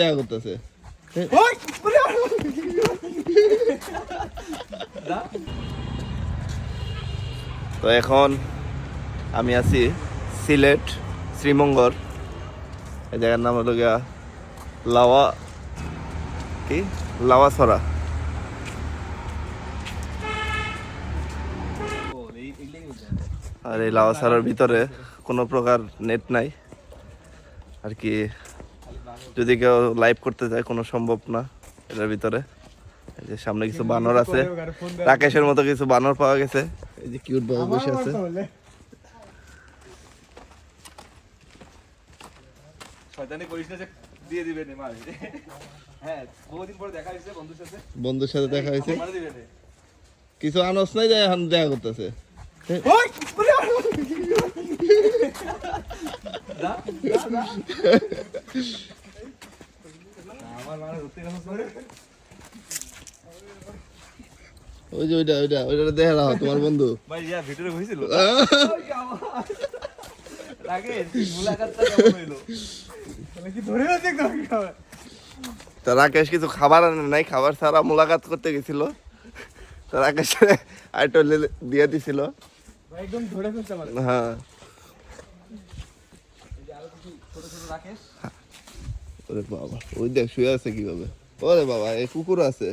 দেখা করতেছে তো এখন আমি আছি সিলেট শ্রীমঙ্গল। এই জায়গার নাম হলো গিয়া লাওয়া কি? লাওয়াছড়া। আর এই লাওয়াছড়ার ভিতরে কোনো প্রকার নেট নাই। আর কি যদি কেউ লাইভ করতে চায় কোনো সম্ভব না এটার ভিতরে। এই যে সামনে কিছু বানর আছে। রাকেশের মতো কিছু বানর পাওয়া গেছে। এই যে কিউট বাবু বসে আছে। হ্যাঁ বহুদিন পরে দেখা বন্ধুর সাথে। দেখা হয়েছে। কিছু আনস নাই যায় এখন দেখা করতেছে যা আমার মানে ধরতে গেল পরে ওই যে ওইটা ওইটা ওইটা দেখা রাখো তোমার বন্ধু। ভাই ইয়া ভিতরে বসেছিল লাগে মুলাকাতটা কেমন হইল? মানে কি ধরে আছে একদম তা রাকেশ কিছু খাবার আনে নাই খাবার ছাড়া মোলাকাত করতে গেছিল। তা রাকেশ আইটো দিয়ে দিছিল। একদম ধরে ফেলতে হ্যাঁ। ছোট ছোট রাকেশ। ওরে বাবা, ওই দেখ শুয়ে আছে কীভাবে? ওরে বাবা, এই কুকুর আছে।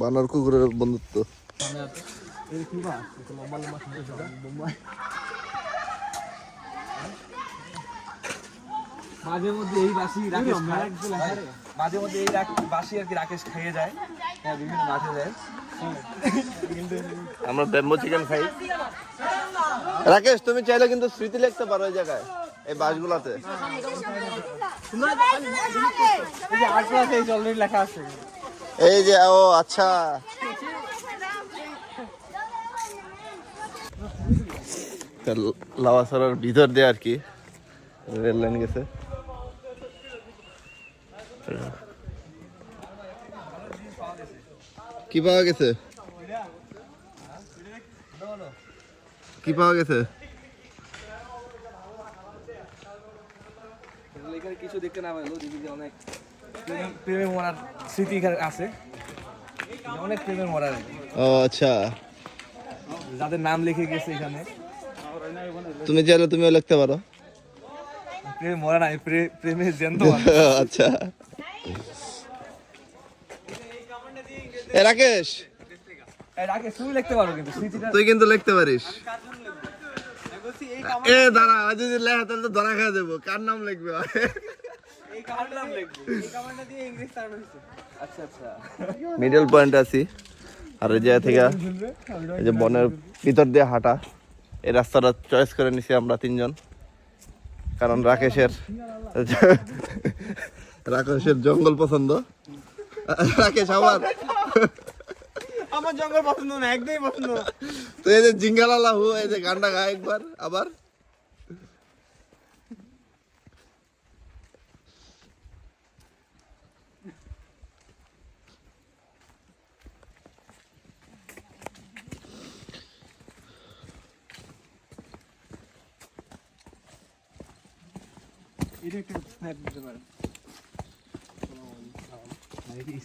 বানর কুকুরের বন্ধুত্ব। মাঝে মধ্যে এই বাসি রাকেশ মাঝে মধ্যে এই বাসি আর কি রাকেশ খেয়ে যায়। হ্যাঁ বিভিন্ন মাঠে যায়। আমরা ব্যাম্বো চিকেন খাই। রাকেশ তুমি চাইলে কিন্তু স্মৃতি লিখতে পারো এই জায়গায় এই বাসগুলাতে। এই যে আট ক্লাস এই অলরেডি লেখা আছে এই যে ও আচ্ছা লাওয়াছড়ার ভিতর দিয়ে আর কি রেল লাইন গেছে। কি পাওয়া গেছে? কি পাওয়া গেছে? কিছু দেখতে না পেল দিদি অনেক প্রেমে- মরার স্মৃতি এখানে আছে। অনেক প্রেমে মরার ও আচ্ছা। যাদের নাম লিখে গেছে এখানে। তুমি চাইলে তুমিও লিখতে পারো। প্রেমে মরা নাই প্রে- প্রেমে জ্যান্ত। আচ্ছা। এ রাকেশ। এই রাকেশ তুমি লিখতে পারো কিন্তু স্মৃতিটা তুই কিন্তু লিখতে পারিস। এ দাঁড়া আজ যদি লেখা তাহলে তো ধরা খেয়ে দেবো কার নাম লিখবে? টার্ম হইছে আচ্ছা আচ্ছা। মিডল পয়েন্ট আছি। আর এই জায়গা থেকে এই যে বনের ভিতর দিয়ে হাঁটা। এই রাস্তাটা চয়েস করে নিছি আমরা তিনজন। কারণ রাকেশের রাকেশের জঙ্গল পছন্দ? রাকেশ আমার। আমার জঙ্গল পছন্দ না একদমই পছন্দ তো এই যে জিঙ্গালালা হু এই যে গানটা গায় একবার আবার। এটা একটা স্ন্যাপ দিতে পারে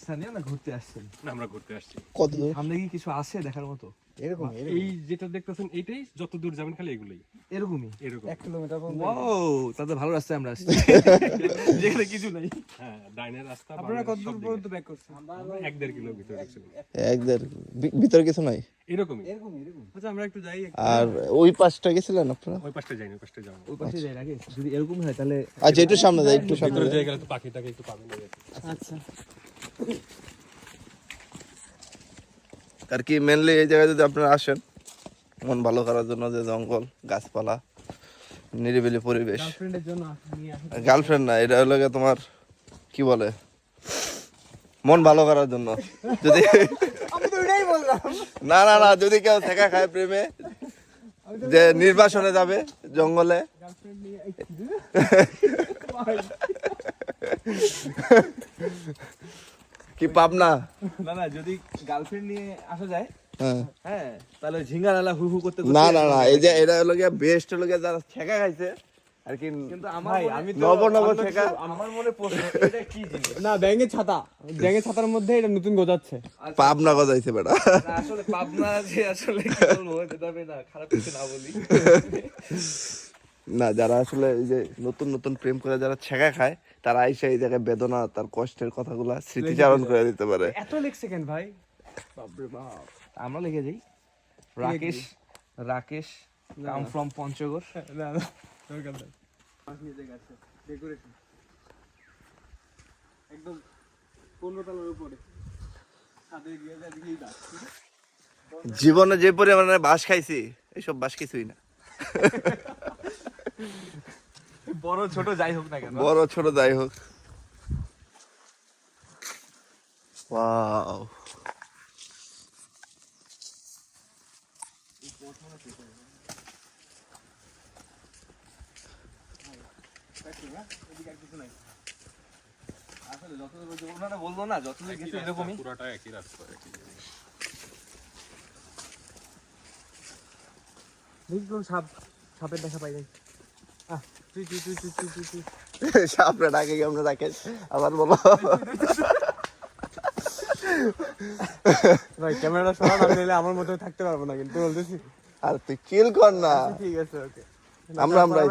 স্থানীয় না ঘুরতে আসছেন? আমরা ঘুরতে আসছি। কত সামনে কি কিছু আছে দেখার মতো? এরকম এই যেটা দেখতেছেন এইটাই যত দূর যাবেন খালি এগুলোই। এরকমই? এরকম। কিলোমিটার ওয়াও তাদের ভালো রাস্তায় আমরা আসছি। যেখানে কিছু নাই। হ্যাঁ ডাইনের রাস্তা আপনারা কত দূর পর্যন্ত ব্যাক করছেন? আমরা এক দেড় কিলো ভিতরে এক দেড় ভিতরে কিছু নাই? এরকমই। আচ্ছা আমরা একটু যাই আর ওই পাশটা গেছিলেন আপনারা? ওই পাশটা যাইনি ওই পাশটা যাব ওই পাশে যাই আগে যদি এরকম হয় তাহলে আচ্ছা একটু সামনে যাই একটু সামনে যাই। যাই গেলে তো পাখিটাকে একটু পাবেন আচ্ছা। আর কি মেনলি এই জায়গায় যদি আপনারা আসেন মন ভালো করার জন্য যে জঙ্গল গাছপালা নিরিবিলি পরিবেশ। গার্লফ্রেন্ড না এটা হলো তোমার কি বলে? মন ভালো করার জন্য। যদি না না না যদি কেউ ঠেকা খায় প্রেমে যে নির্বাসনে যাবে জঙ্গলে। কি পাবনা? না না যদি গার্লফ্রেন্ড নিয়ে আসা যায় হ্যাঁ। হ্যাঁ তাহলে ঝিঙ্গা নালা হু হু করতে না না না এই যে এটা হলো গিয়ে বেস্ট হলো গিয়ে যারা ছেঁকা খাইছে আর কি কিন্তু আমার মনে- আমি নব নব ছেঁকা। আমার মনে প্রশ্ন এটা কি জিনিস? না ব্যাঙের ছাতা। ব্যাঙের ছাতার মধ্যে এটা নতুন গোজাচ্ছে। পাবনা গজাইছে বেটা। আসলে পাবনা যে আসলে কি বলব এটা না খারাপ কিছু না বলি। না যারা আসলে এই যে নতুন নতুন প্রেম করে যারা ছেঁকা খায় তারা আইসা এই জায়গায় বেদনা তার কষ্টের কথাগুলা স্মৃতিচারণ করে দিতে পারে। এত লেখছে কেন ভাই? বাপরে বাপ। আমরা লিখে যাই রাকেশ রাকেশ কাম ফ্রম পঞ্চগড়। না না দরকার নাই। মাছ নিয়ে জায়গা আছে। ডেকোরেশন একদম পনেরো তলার উপরে। ছাদে গিয়ে যা জীবনে যে পরিমাণে বাস খাইছি এইসব বাস কিছুই না। বড় ছোট যাই হোক না কেন। বড় ছোট যাই হোক। ওয়াও। আসলে যতদূর ওনারা বলল না যতদূর গেছে এরকমই। পুরাটা একই রাস্তা একই দেখি কোন সাপ সাপের দেখা পাই নাই। তুই ডাকে কেমন ডাকে আবার বলো ভাই ক্যামেরাটা সরা না নিলে আমার মতো থাকতে পারব না কিন্তু বলতেছি। আর তুই কিল কর না। ঠিক আছে ওকে। আমরা আমরাই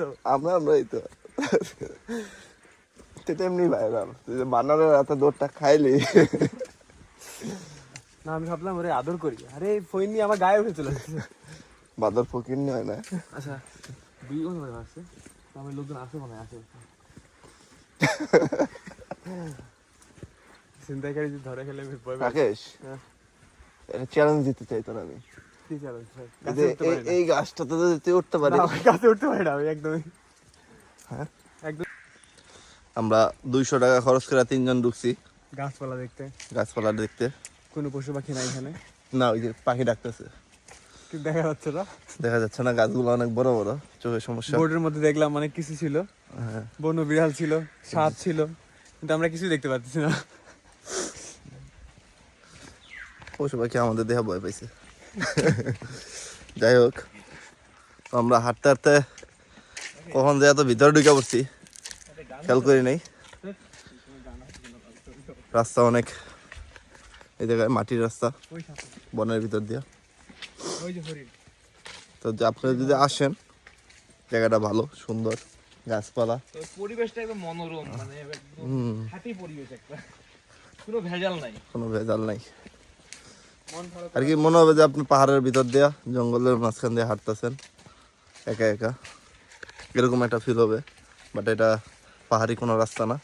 তো। আমরা আমরাই তো। তো এমনি ভাইরাল তুই যে বানরের এত দৌড়টা খাইলি। না আমি ভাবলাম ওরে আদর করি। আরে ফোন নিয়ে আমার গায়ে চলে আসছে বাদর ফকির হয় না? আচ্ছা দুই জন হয়ে আসছে। আমার লোকজন আসে মনে হয় আসে। চিন্তাকারী যদি ধরে খেলে আমি ভয় রাকেশ? হ্যাঁ। এটা চ্যালেঞ্জ দিতে চাই তোর আমি। ভাই? এই গাছে যে উঠতে এই- পারি না। এই গাছটাতে যদি তুই উঠতে পারিস। আমি গাছে উঠতে পারি না আমি একদমই হ্যাঁ? একদম আমরা দুইশো টাকা খরচ করে তিনজন ঢুকছি। গাছপালা দেখতে। গাছপালা দেখতে। কোনো পশু পাখি নাই এখানে? না ওই যে পাখি ডাকতেছে। দেখা যাচ্ছে না। দেখা যাচ্ছে না গাছগুলো অনেক বড় বড় চোখের সমস্যা। বোর্ডের মধ্যে দেখলাম অনেক কিছু ছিল। হ্যাঁ। বন্য বিড়াল ছিল সাপ ছিল কিন্তু আমরা কিছু দেখতে পাচ্ছি না। পশু পাখি আমাদের দেহ ভয় পাইছে। যাই হোক আমরা হাঁটতে হাঁটতে কখন যে এত ভিতরে ঢুকে পড়ছি খেয়াল করি নাই। রাস্তা অনেক এই জায়গায় মাটির রাস্তা বনের ভিতর দিয়ে। তো যে আপনারা যদি আসেন জায়গাটা ভালো সুন্দর গাছপালা। পরিবেশটা একদম মনোরম মানে হাতি পরিবেশ একটা। কোনো ভেজাল নাই। কোনো ভেজাল নাই। আর কি মনে হবে যে আপনি পাহাড়ের ভিতর দিয়া জঙ্গলের মাঝখান দিয়ে হাঁটতেছেন একা একা। এরকম একটা ফিল হবে বাট এটা পাহাড়ি কোনো রাস্তা না।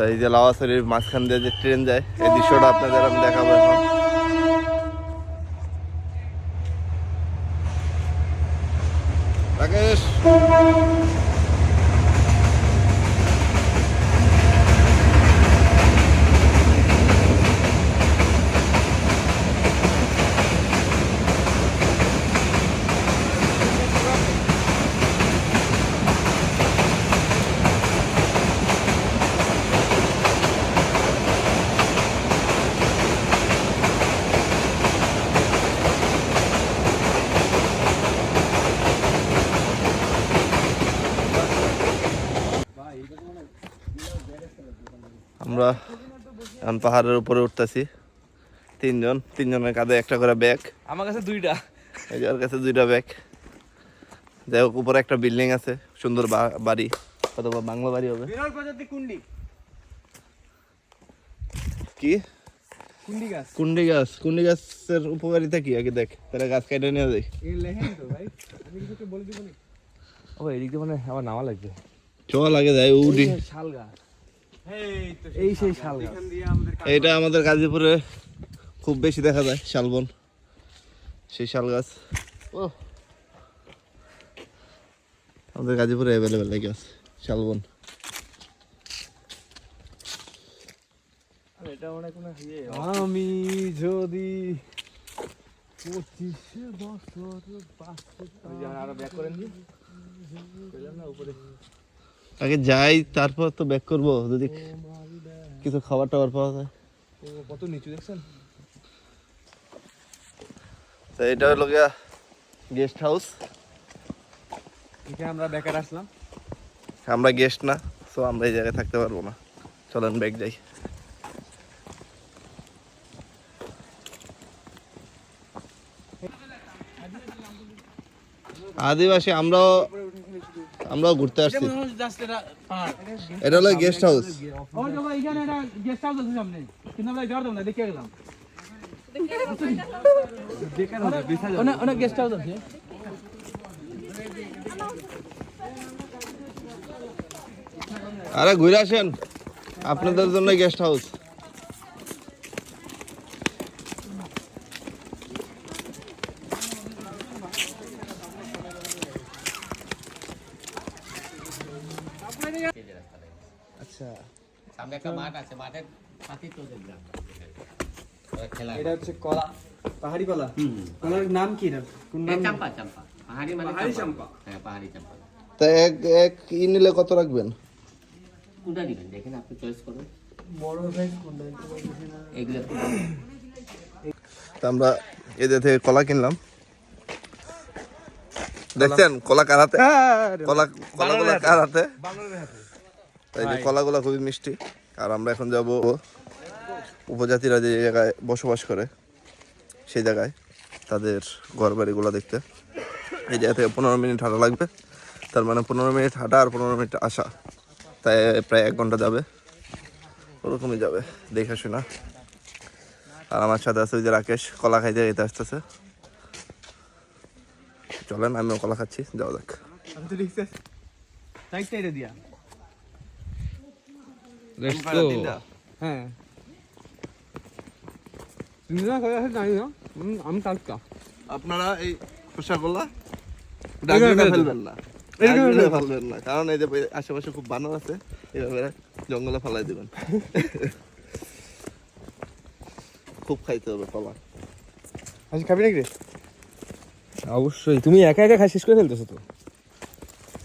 তাই এই যে লাওয়াশরীর মাঝখান দিয়ে যে ট্রেন যায়, এই দৃশ্যটা আপনাদের আমি দেখাবো এখন। রাকেশ আমরা এখন পাহাড়ের উপরে উঠতেছি। তিনজন তিনজনের কাঁধে একটা করে ব্যাগ। আমার কাছে দুইটা। এই যে ওর কাছে দুইটা ব্যাগ। যাই হোক উপরে একটা বিল্ডিং আছে সুন্দর বা- বাড়ি। অথবা বাংলা বাড়ি হবে। বিরল প্রজাতি কুন্ডি। কি? কুন্ডি গাছ। কুন্ডি গাছ। কুন্ডি গাছের উপকারিতা কি? আগে দেখ তাহলে গাছ কেটে নিয়ে যাই এই লেহেন তো ভাই আমি কিছু একটা বলে দিব না ও এদিক মানে আমার নামা লাগবে। চল আগে যাই উডি। শাল গাছ। এই সেই শাল এটা আমাদের গাজীপুরে খুব বেশি দেখা যায় শালবন। সেই শাল গাছ। ও আমাদের গাজীপুরে অ্যাভেলেবেল লাগে আছে? শালবন। ইয়ে। আমি যদি পঁচিশে বছর যে আরও ব্যাক করেন না উপরে। আগে যাই তারপর তো ব্যাক করব। যদি কিছু খাবার টাবার পাওয়া যায়। কত নিচু দেখছেন? তো এটা হলো গিয়া গেস্ট হাউস আমরা বেকার আসলাম। আমরা গেস্ট না সো আমরা এই জায়গায় থাকতে পারব না। চলেন ব্যাগ যাই। আদিবাসী আমরাও আমরাও ঘুরতে আসছি। জাস্ট এটা পাহাড় এটা হলো গেস্ট হাউস ও দেখো এখানে একটা গেস্ট হাউস আছে সামনে। কিন্তু আমরা যাওয়ার না দেখে গেলাম। অনেক অনেক গেস্ট হাউস আছে। আরে ঘুরে আসেন। আপনাদের জন্য গেস্ট হাউস আচ্ছা। সামনে একটা মাঠ আছে মাঠের পাশেই তোদের গ্রাম। খেলা এটা হচ্ছে কলা পাহাড়ি কলা? কলার নাম কি এটা? কোন নাম? চাম্পা চাম্পা। পাহাড়ি মানে পাহাড়ি চাম্পা। হ্যাঁ পাহাড়ি চাম্পা। তা এক এক ই নিলে কত রাখবেন? কোনটা নেবেন দেখেন আপনি চয়েস করুন। বড় সাইজ কোনটা? এগুলো আমরা এদের থেকে কলা কিনলাম। দেখছেন কলা কার হাতে? কলা কলা কার হাতে। এই যে কলাগুলো খুবই মিষ্টি। আর আমরা এখন যাব উপজাতিরা যে জায়গায় বসবাস করে সেই জায়গায় তাদের ঘর বাড়িগুলো দেখতে। এই জায়গা থেকে পনেরো মিনিট হাঁটা লাগবে। তার মানে পনেরো মিনিট হাঁটা আর পনেরো মিনিট আসা। তাই প্রায় এক ঘণ্টা যাবে। ওরকমই যাবে দেখে শোনা। আর আমার সাথে আছে ওই যে রাকেশ কলা খাইতে খাইতে আসতেছে। চলেন আমিও কলা খাচ্ছি যাওয়া যাক। আমি তো লিখতে সাইজটা দিয়া হ্যাঁ। তুমি করে আছে জানি না। আমি আপনারা এই খোসাগুলা ফেলবেন। না। ফেলবেন। না। কারণ এই যে আশেপাশে খুব বানর আছে এভাবে জঙ্গলে ফেলাই দিবেন। খুব খাইতে হবে কলা আজ খাবি নাকি রে? অবশ্যই। তুমি একা একা খাই শেষ করে ফেলতেছো তো।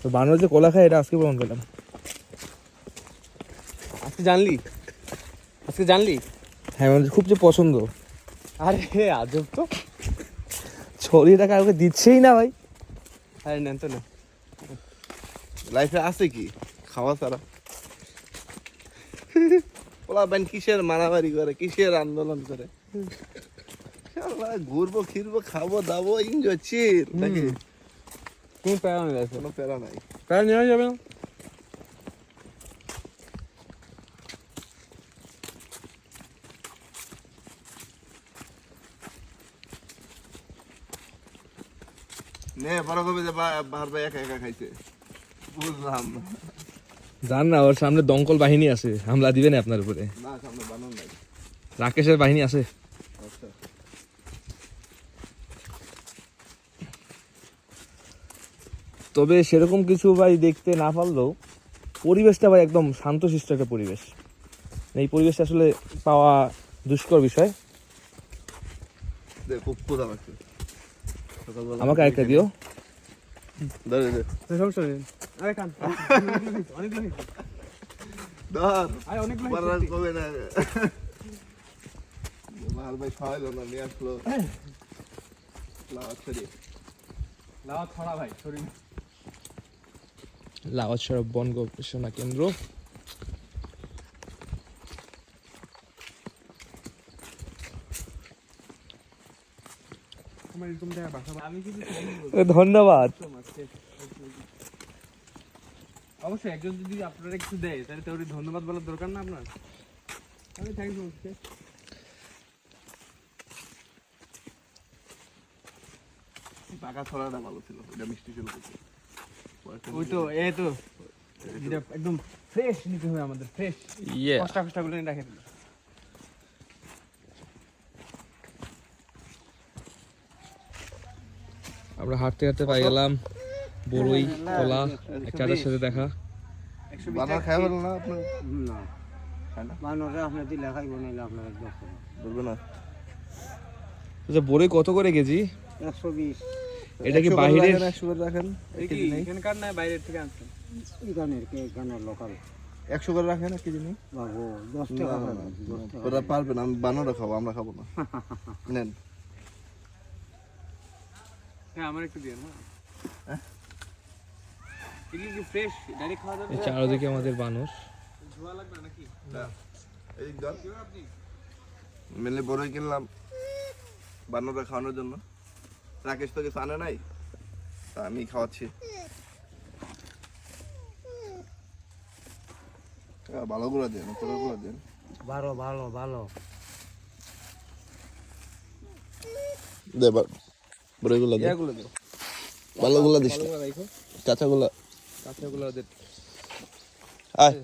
তো বানর যে কলা খায় এটা আজকে প্রমাণ পেলাম আজকে জানলি? আজকে জানলি? হ্যাঁ আমাদের খুব যে পছন্দ। আরে আজব তো। ছড়িয়ে টাকা কাউকে দিচ্ছেই না ভাই। আরে নেন তো না লাইফে আছে কি? খাওয়া ছাড়া। ওলা বেন কিসের মারামারি করে কিসের আন্দোলন করে? ঘুরবো ফিরবো খাব দাবো এনজয় চিল নাকি? কোনো প্যারা নেই কোনো প্যারা নাই। প্যারা নেওয়া যাবে না। নে বড় কবি যে বা- একা একা খাইছে। বুঝলাম। জান না ওর সামনে দমকল বাহিনী আছে হামলা দিবে না আপনার উপরে। না সামনে বানর নাই। রাকেশের বাহিনী আছে। আচ্ছা। তবে সেরকম কিছু ভাই দেখতে না পারলেও পরিবেশটা ভাই একদম শান্তশিষ্ট একটা পরিবেশ। এই পরিবেশটা আসলে পাওয়া দুষ্কর বিষয়। খুব ক্ষুধা লাগছে। আমাকে আরেকটা দিও। ধরে দে। সমস্যা নেই আরে কান অনেকগুলো ধর আরে অনেকগুলো পারার কবে না বাহার ভাই খাওয়াইলো না নিয়ে আসলো লাওয়া ছড়িয়ে লাওয়া ছড়া ভাই ছড়ি লাওয়া ছড়া বন গবেষণা কেন্দ্র ধন্যবাদ। অবশ্যই একজন যদি আপনারা কিছু দেয় তাহলে তো ধন্যবাদ বলার দরকার না আপনার। আমি থ্যাংক ইউ টাকা ছড়াটা ভালো ছিল এটা মিষ্টি ছিল ওই তো এই তো। একদম ফ্রেশ নিতে হবে আমাদের ফ্রেশ ইয়ে কষ্টা কষ্টা গুলো রাখে। দিল আমরা হাঁটতে হাঁটতে পাই গেলাম বড়ই কলা চাচার সাথে দেখা। বানর খাই হলো না আপনার? না। বানরে আপনার দিলে খাইব নাইলে আপনার বলবে না। আচ্ছা বড়ই কত করে কেজি? একশো বিশ। এটা কি 100 করে বাইরের রাখেন, 100 করে রাখেন এক কেজি নেই। এখানকার না বাইরের থেকে আনছেন? এখানের এখানের লোকাল একশো করে রাখেন এক কেজি নেই? বাবু দশ টাকা ওরা পারবে না আমি বানরে খাব আমরা খাব না। নেন। হ্যাঁ আমার একটু দিয়ে না এগুলি কি ফ্রেশ খাওয়া যাবে? চারদিকে আমাদের বানর। নাকি? মেলে বড়ই কিনলাম বানরে খাওয়ানোর জন্য। রাকেশ তো কিছু আনে নাই তা আমি খাওয়াচ্ছি। আহ, ভালো করে দেন উপরে করে দেন। ভালো ভালো ভালো। দে বড়ইগুলো দে। এগুলো দাও ভালোগুলো দিস। কাঁচাগুলো কাঁচাগুলো ওদের আয়।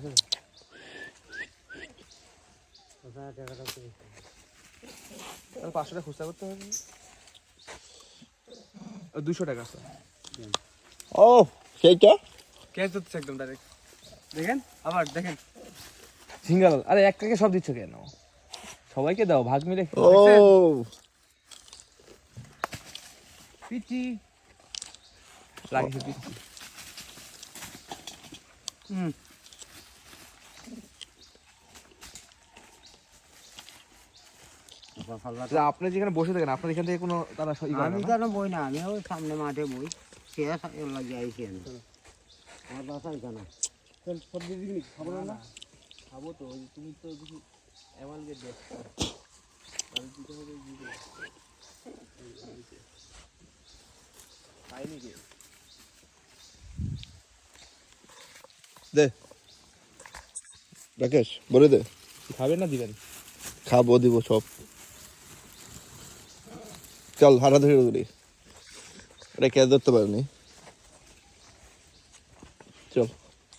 পাঁচশো টাকা খুচরা করতে হবে। দুশো টাকা আছে। ও সেইটা? ক্যাশ দিচ্ছে একদম ডাইরেক্ট দেখেন? আবার দেখেন। সিঙ্গাল। আরে এক সব দিচ্ছ কেন? সবাইকে দাও ভাগ মিলে ও। পিচি রাখিস দিচ্ছি আচ্ছা, আপনি যেখানে বসে থাকেন আপনার এখান থেকে কোনো তারা আমি কেন বই না আমি ওই সামনে মাঠে বই। সে লাগিয়ে আইছি আমি। আমার বাসা এখানে। সব দিয়ে দিবি? খাব না? খাব তো ওই তুমি তো কিছু অ্যামালগেট দেখ খাইনি কে দে। রাকেশ বলে দে। খাবেন না দিবেন খাব দিব সব। চল হাঁটাধুরি করি। এটা কে ধরতে পারেনি। চল।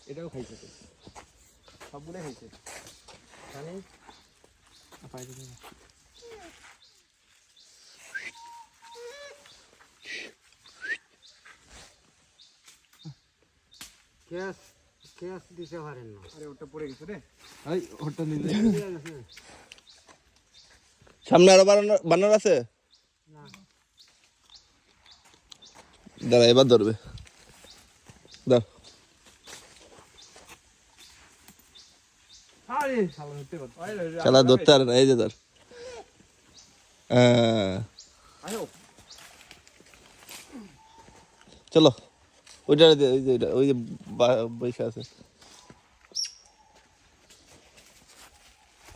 এটাও খাইছে সবগুলোই খাইছে। ক্যাশ ক্যাশ দিতে পারেন না। আরে ওটা পড়ে গেছে রে। এই হোটেল নিলে সামনে আরও বানর আছে? দাঁড়া এবার ধরবে। খেলা ধরতে আর না এই যে ধর। হ্যাঁ। চলো। ওইটা ওই যে ওইটা, ওই যে বা- বৈশা আছে।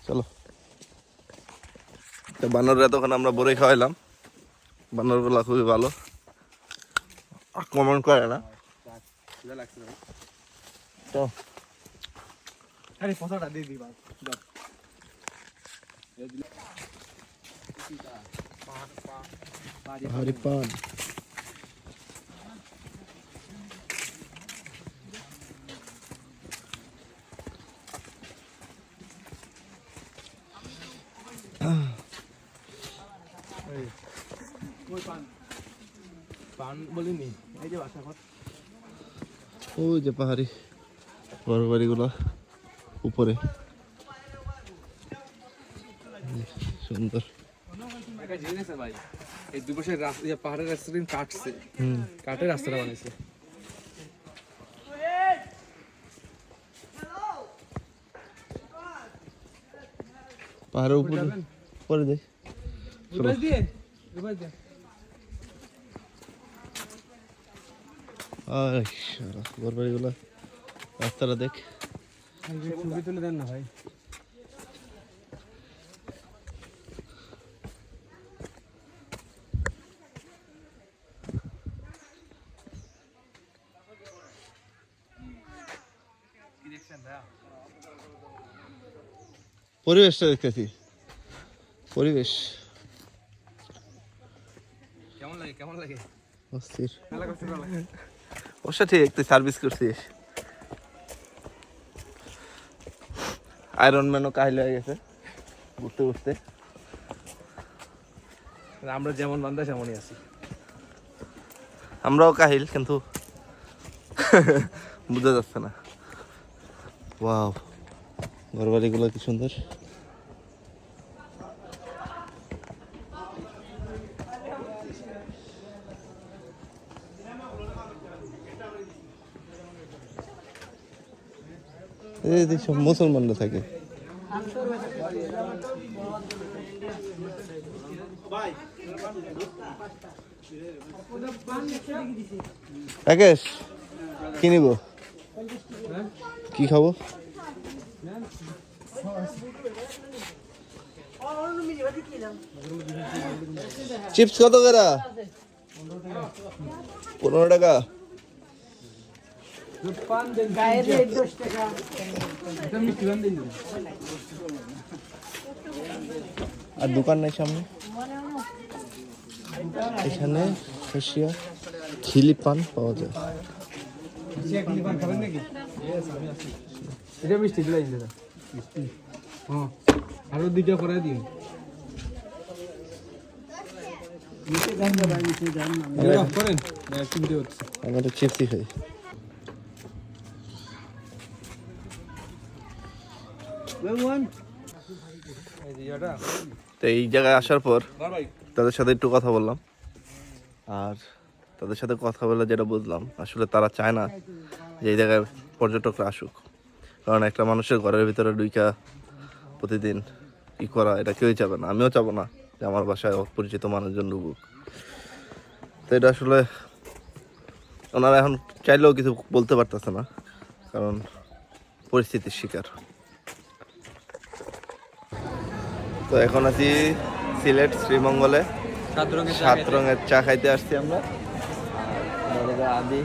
চলো। বানর এতক্ষণ আমরা বড়ই খাওয়াইলাম। বানরগুলা খুবই ভালো। আক্রমণ করে না। তো। আরে দিয়ে দিবা। বলিনি এই যে বাসা ঘর। ওই যে পাহাড়ি বড় বাড়িগুলো উপরে। সুন্দর। একটা জিনিস আছে ভাই এই দুপাশে রাস্তা ইয়ে পাহাড়ের রাস্তা দিন কাটছে। হুম। রাস্তাটা বানাইছে পাহাড়ের উপরে পরে দেখ। দিয়ে দিয়ে আয় শালা, ঘর বাড়িগুলো রাস্তাটা দেখ। ছবি তুলে দেন না ভাই পরিবেশটা দেখতেছি। পরিবেশ। কেমন লাগে? কেমন লাগে? অস্থির। অবশ্য ঠিক তুই সার্ভিস করছিস। আয়রন ম্যানও কাহিল হয়ে গেছে ঘুরতে ঘুরতে। আমরা যেমন বান্ধা সেমনই আছি। আমরাও কাহিল কিন্তু বোঝা যাচ্ছে না। ওয়াও ঘর বাড়িগুলো কি সুন্দর। এই সব মুসলমানরা থাকে। রাকেশ কি নিব? কি খাব? চিপস কত করে? পনেরো টাকা। আর দোকান নেই সামনে? এখানে খিলি পান পাওয়া যায়। এটা মিষ্টি দিলাই দাদা হ্যাঁ আরও দুইটা করে দিন করেন। একটু ভিডিও হচ্ছে আমরা তো খাই। তো এই জায়গায় আসার পর তাদের সাথে একটু কথা বললাম। আর তাদের সাথে কথা বলে যেটা বুঝলাম, আসলে তারা চায় না যে এই জায়গায় পর্যটকরা আসুক। কারণ একটা মানুষের ঘরের ভিতরে দুইটা প্রতিদিন ই করা, এটা কেউই চাবে না। আমিও চাবো না যে আমার বাসায় অপরিচিত মানুষজন ঢুকুক। তো এটা আসলে ওনারা এখন চাইলেও কিছু বলতে পারতেছে না, কারণ পরিস্থিতির শিকার। তো এখন আছি সিলেট শ্রীমঙ্গলে। সাত রঙের চা খাইতে। আসছি আমরা। আর আদি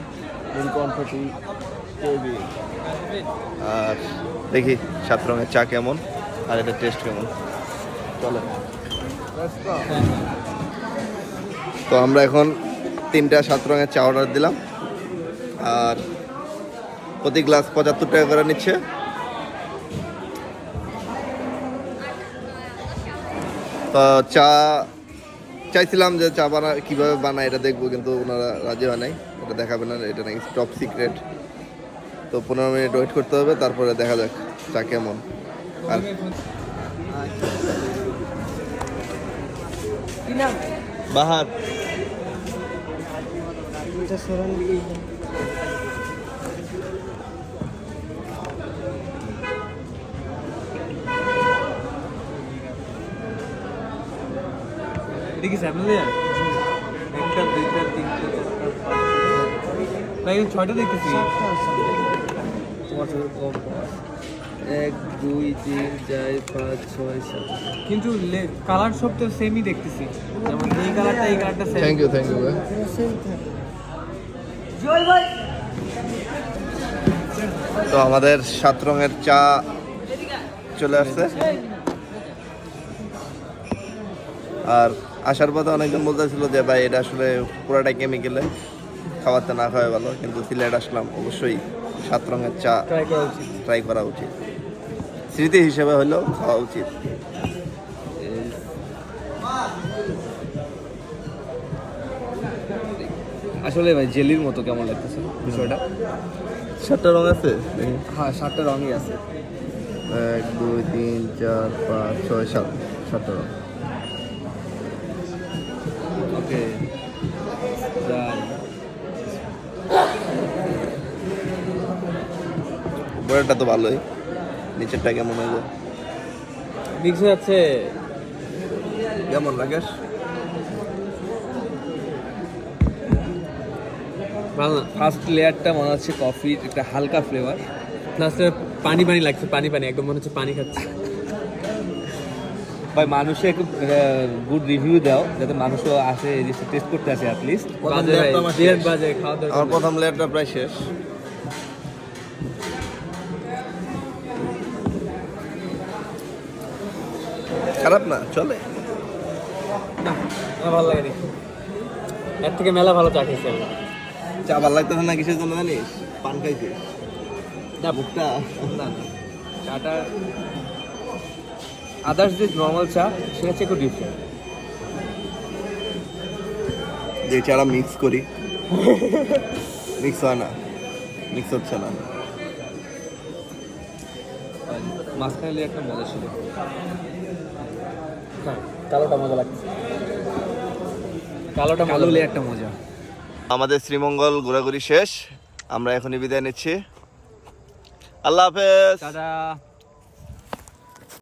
আর দেখি সাত রঙের চা কেমন আর এটা টেস্ট কেমন। চলে। তো আমরা এখন তিনটা সাত রঙের চা অর্ডার দিলাম। আর প্রতি গ্লাস পঁচাত্তর টাকা করে নিচ্ছে। তো চা চাইছিলাম যে চা বানা কীভাবে বানায় এটা দেখব কিন্তু ওনারা রাজি হয় নাই। এটা দেখাবে না এটা নাকি টপ সিক্রেট তো পনেরো মিনিট ওয়েট করতে হবে তারপরে দেখা যাক চা কেমন। আর বাহার। দেখি স্যাম্পল দেয়া একটা দুইটা তিনটা পাঁচটা। ছয়টা দেখতেছি। তোমার সাথে কম এক দুই তিন চার পাঁচ ছয় সাত। কিন্তু কালার সব তো সেমই দেখতেছি। যেমন এই কালারটা এই কালারটা same thank you thank you তো আমাদের সাত রঙের চা চলে আসছে। আর আসার পথে অনেকজন বলতেছিল যে ভাই এটা আসলে পুরাটাই কেমিক্যালে খাওয়াতে না খাওয়া ভালো। কিন্তু সিলেট আসলাম অবশ্যই সাত রঙের চা ট্রাই করা উচিত। ট্রাই করা উচিত। স্মৃতি হিসেবে হলেও খাওয়া উচিত। আসলে ভাই জেলির মতো কেমন লাগতেছে বিষয়টা? সাতটা রঙ আছে? হ্যাঁ সাতটা রঙই আছে। এক দুই তিন চার পাঁচ ছয় সাত। সাতটা রঙ উপরেরটা তো ভালোই। নিচেরটা কেমন হইব মিক্স হয়ে যাচ্ছে। কেমন লাগে ফার্স্ট লেয়ারটা মনে হচ্ছে কফির একটা হালকা ফ্লেভার প্লাস পানি পানি লাগছে পানি পানি। একদম মনে হচ্ছে পানি খাচ্ছে। ভাই মানুষে একটু গুড রিভিউ দাও যাতে মানুষও আসে এই টেস্ট করতে আসে অ্যাটলিস্ট লেয়ারটা আমার প্রথম লেয়ারটা প্রায় শেষ। খারাপ না চলে। না ভালো লাগেনি এর থেকে মেলা ভালো চা খেয়েছি আমরা চা ভালো লাগতেছে না কিসের জন্য জানিস? পান খাইছি না ভুকটা না চাটা আদার্স যে নর্মাল চা সেটা হচ্ছে একটু ডিফারেন্ট যে চারা মিক্স করি। মিক্স হয় না। মিক্স হচ্ছে না। মাঝখানে লেয়ারটা মজা ছিল। কালোটা মজা লাগছে। কালোটা কালো লেয়ারটা মজা। আমাদের শ্রীমঙ্গল ঘোরাঘুরি শেষ। আমরা এখনই বিদায় নিচ্ছি। আল্লাহ হাফেজ। টাটা